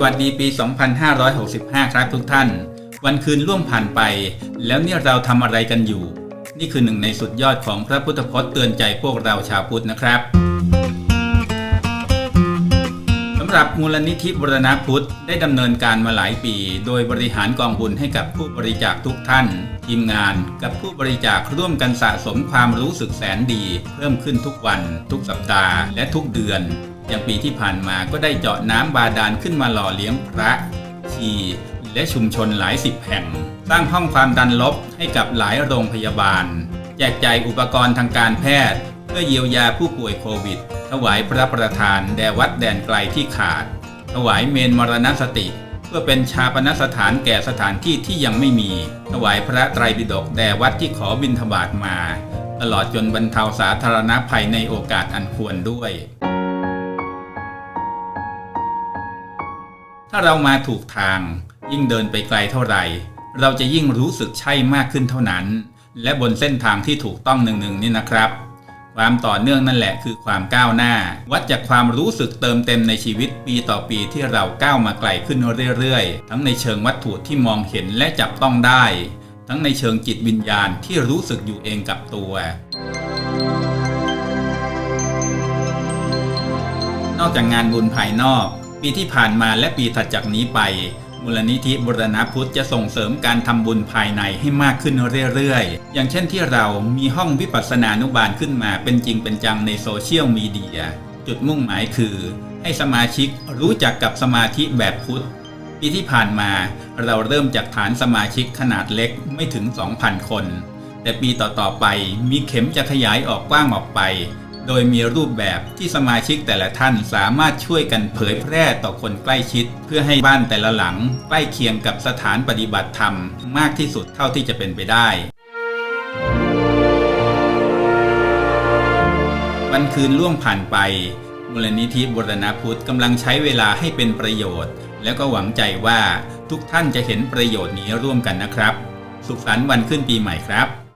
สวัสดีปี 2565 ครับทุกท่าน วันคืนล่วงผ่านไป แล้วเนี่ยเราทำอะไรกันอยู่ นี่คือหนึ่งในสุดยอดของพระพุทธพจน์เตือนใจพวกเราชาวพุทธนะครับสำหรับมูลนิธิบรณพุทธได้ดำเนินการมาหลายปี โดยบริหารกองบุญให้กับผู้บริจาคทุกท่าน ทีมงานกับผู้บริจาคร่วมกันสะสมความรู้สึกแสนดี เพิ่มขึ้นทุกวัน ทุกสัปดาห์และทุกเดือน อย่างปีที่ผ่านมาก็ได้เจาะน้ำบาดาลขึ้นมาหล่อเลี้ยงพระชีและชุมชนหลายสิบแห่ง สร้างห้องความดันลบให้กับหลายโรงพยาบาล แจกจ่ายอุปกรณ์ทางการแพทย์ เพื่อเยียวยาผู้ป่วยโควิด ถวายพระประธานแด่วัดแดนไกลที่ขาด ถวายเมนมรณสติ เพื่อเป็นชาปนสถานแก่สถานที่ที่ยังไม่มี ถวายพระไตรปิฎกแด่วัดที่ขอบิณฑบาตมา ตลอดจนบรรเทาสาธารณภัยในโอกาสอันควรด้วย ถ้าเรามาถูกทาง ยิ่งเดินไปไกลเท่าไหร่ เราจะยิ่งรู้สึกใช่มากขึ้นเท่านั้น และบนเส้นทางที่ถูกต้องหนึ่งๆนี่นะครับ ความต่อเนื่องนั่นแหละคือความก้าวหน้า วัดจากความรู้สึกเติมเต็มในชีวิตปีต่อปีที่เราก้าวมาไกลขึ้นเรื่อยๆ ทั้งในเชิงวัตถุที่มองเห็นและจับต้องได้ ทั้งในเชิงจิตวิญญาณที่รู้สึกอยู่เองกับตัว นอกจากงานบุญภายนอก ปีที่ผ่านมาและปีถัดจากนี้ไป มูลนิธิบุรณพุทธจะส่งเสริมการทำบุญภายในให้มากขึ้นเรื่อยๆ อย่างเช่นที่เรามีห้องวิปัสสนานุบาลขึ้นมาเป็นจริงเป็นจังในโซเชียลมีเดีย จุดมุ่งหมายคือ ให้สมาชิกรู้จักกับสมาธิแบบพุทธปีที่ผ่านมาเราเริ่มจากฐานสมาชิกขนาดเล็กไม่ถึง 2,000 คน แต่ปีต่อๆไปมีเข็มจะขยายออกกว้างออกไป โดยมีรูปแบบที่สมาชิกแต่ละท่านสามารถช่วยกันเผยแพร่ต่อคนใกล้ชิด เพื่อให้บ้านแต่ละหลัง ใกล้เคียงกับสถานปฏิบัติธรรม มากที่สุดเท่าที่จะเป็นไปได้วันคืนล่วงผ่านไป มูลนิธิบุรณพุทธกำลังใช้เวลาให้เป็นประโยชน์ แล้วก็หวังใจว่าทุกท่านจะเห็นประโยชน์นี้ร่วมกันนะครับ สุขสันต์วันขึ้นปีใหม่ครับ